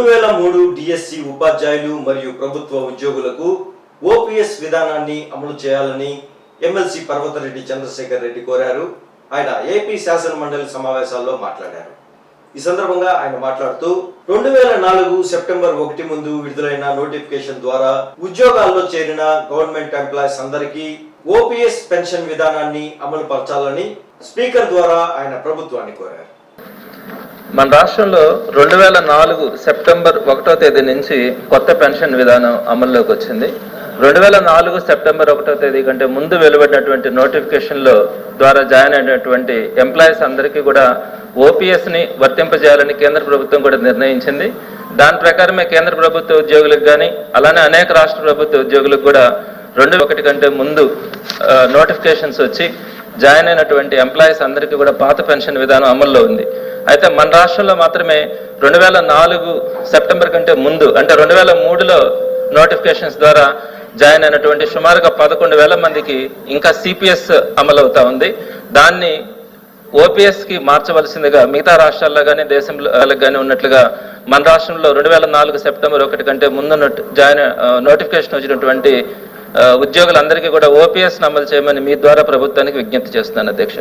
రెండు వేల మూడు డిఎస్సి ఉపాధ్యాయులు మరియు ప్రభుత్వ ఉద్యోగులకు ఓపీఎస్ విధానాన్ని అమలు చేయాలని ఎమ్మెల్సీ పర్వతరెడ్డి చంద్రశేఖర్ రెడ్డి కోరారు. ఆయన ఏపీ శాసన మండలి సమావేశాల్లో మాట్లాడారు. ఈ సందర్భంగా ఆయన మాట్లాడుతూ రెండు వేల నాలుగు సెప్టెంబర్ ఒకటి ముందు విడుదలైన నోటిఫికేషన్ ద్వారా ఉద్యోగాల్లో చేరిన గవర్నమెంట్ ఎంప్లాయీస్ అందరికీ ఓపీఎస్ పెన్షన్ విధానాన్ని అమలు పరచాలని స్పీకర్ ద్వారా ఆయన ప్రభుత్వాన్ని కోరారు. మన రాష్ట్రంలో రెండు వేల నాలుగు సెప్టెంబర్ ఒకటో తేదీ నుంచి కొత్త పెన్షన్ విధానం అమల్లోకి వచ్చింది. రెండు వేల నాలుగు సెప్టెంబర్ ఒకటో తేదీ కంటే ముందు వెలువడినటువంటి నోటిఫికేషన్లో ద్వారా జాయిన్ అయినటువంటి ఎంప్లాయీస్ అందరికీ కూడా ఓపీఎస్ని వర్తింపజేయాలని కేంద్ర ప్రభుత్వం కూడా నిర్ణయించింది. దాని ప్రకారమే కేంద్ర ప్రభుత్వ ఉద్యోగులకు కానీ అలానే అనేక రాష్ట్ర ప్రభుత్వ ఉద్యోగులకు కూడా రెండు ఒకటి కంటే ముందు నోటిఫికేషన్స్ వచ్చి జాయిన్ అయినటువంటి ఎంప్లాయీస్ అందరికీ కూడా పాత పెన్షన్ విధానం అమల్లో ఉంది. అయితే మన రాష్ట్రంలో మాత్రమే రెండు వేల నాలుగు సెప్టెంబర్ కంటే ముందు అంటే రెండు వేల మూడులో నోటిఫికేషన్స్ ద్వారా జాయిన్ అయినటువంటి సుమారుగా పదకొండు వేల మందికి ఇంకా సిపిఎస్ అమలు అవుతా ఉంది. దాన్ని ఓపీఎస్కి మార్చవలసిందిగా మిగతా రాష్ట్రాల్లో కానీ దేశంలో కానీ ఉన్నట్లుగా మన రాష్ట్రంలో రెండు వేల నాలుగు సెప్టెంబర్ ఒకటి కంటే ముందు జాయిన్ నోటిఫికేషన్ వచ్చినటువంటి ఉద్యోగులందరికీ కూడా ఓపీఎస్ అమలు చేయమని మీ ద్వారా ప్రభుత్వానికి విజ్ఞప్తి చేస్తున్నాను అధ్యక్ష.